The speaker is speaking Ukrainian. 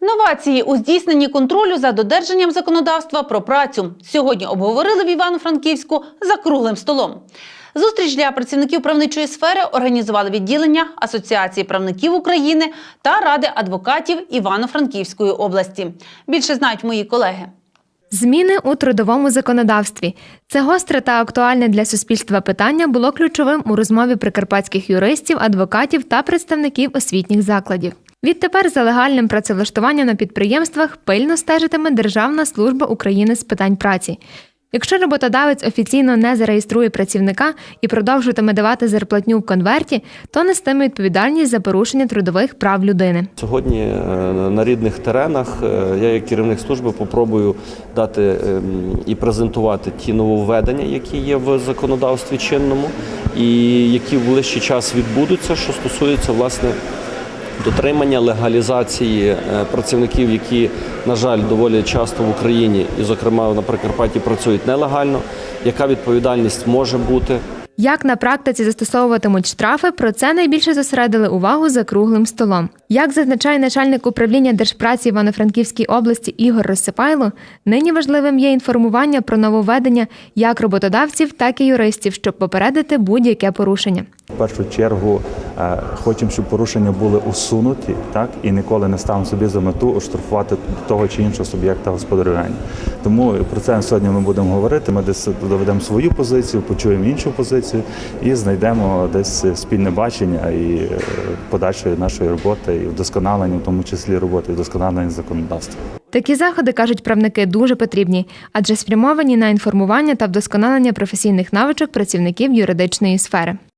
Новації у здійсненні контролю за додержанням законодавства про працю сьогодні обговорили в Івано-Франківську за круглим столом. Зустріч для працівників правничої сфери організували відділення Асоціації правників України та Ради адвокатів Івано-Франківської області. Більше знають мої колеги. Зміни у трудовому законодавстві. Це гостре та актуальне для суспільства питання було ключовим у розмові прикарпатських юристів, адвокатів та представників освітніх закладів. Відтепер за легальним працевлаштуванням на підприємствах пильно стежитиме Державна служба України з питань праці. Якщо роботодавець офіційно не зареєструє працівника і продовжуватиме давати зарплатню в конверті, то нестиме відповідальність за порушення трудових прав людини. Сьогодні е, на рідних теренах е, я, як керівник служби, попробую дати ем, і презентувати ті нововведення, які є в законодавстві чинному, і які в ближчий час відбудуться, що стосується власне. Дотримання легалізації е, працівників, які, на жаль, доволі часто в Україні і, зокрема, на Прикарпатті працюють нелегально. Яка відповідальність може бути? Як на практиці застосовуватимуть штрафи, про це найбільше зосередили увагу за круглим столом. Як зазначає начальник управління держпраці Івано-Франківській області Ігор Розсипайло, нині важливим є інформування про нововведення як роботодавців, так і юристів, щоб попередити будь-яке порушення. В першу чергу хочемо, щоб порушення були усунуті, так і ніколи не ставимо собі за мету оштрафувати того чи іншого суб'єкта господарювання. Тому про це сьогодні ми будемо говорити. Ми десь доведемо свою позицію, почуємо іншу позицію і знайдемо десь спільне бачення і е, подальшої нашої роботи, і вдосконалення, в тому числі роботи, і вдосконалення законодавства. Такі заходи кажуть правники дуже потрібні, адже спрямовані на інформування та вдосконалення професійних навичок працівників юридичної сфери.